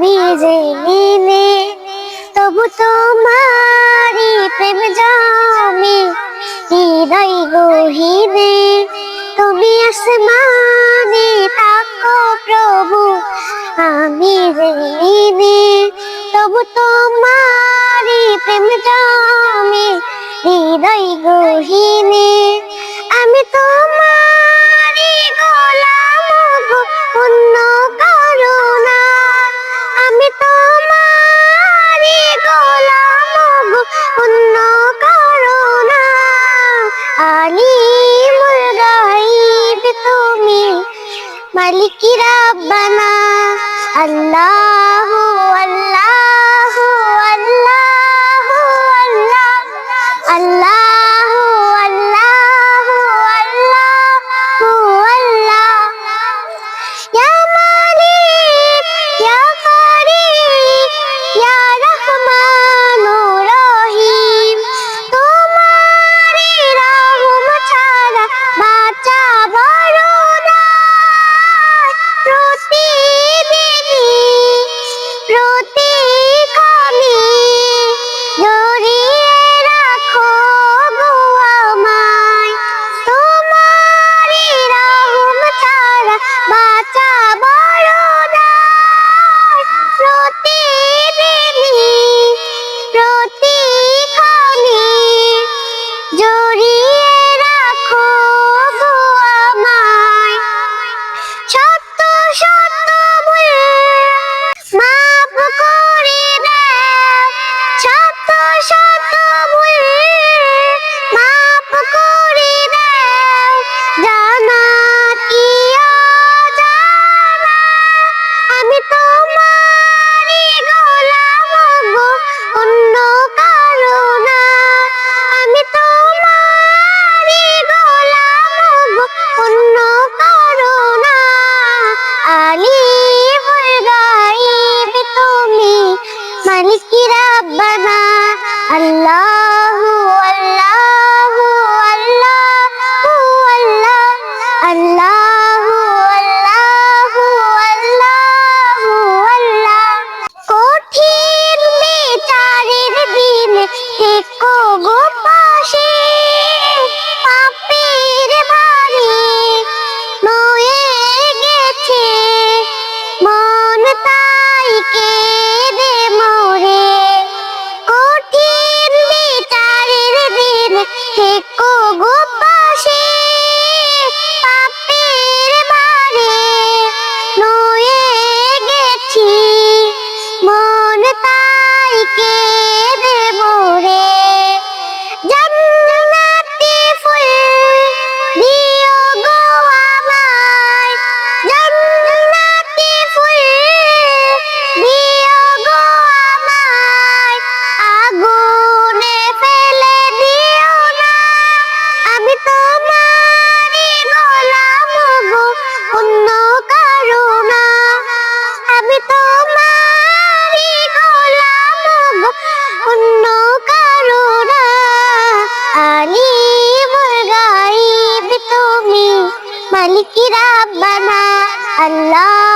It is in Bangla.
ভিজে নিনে তবু তোমারি প্রেম জমে, হৃদয় গহিনে। তুমি আসমানে তাকো প্রভু, আমি জেনে তবু তোমারি প্রেম জমে, হৃদয় গহিনে। আমি তোমার মালিকি রাব্বানা আল্লাহু কি রব্বানা আল্লাহু আল্লাহু আল্লাহু আল্লাহ আল্লাহ ठीक মালিকি রাব্বানা আল্লাহ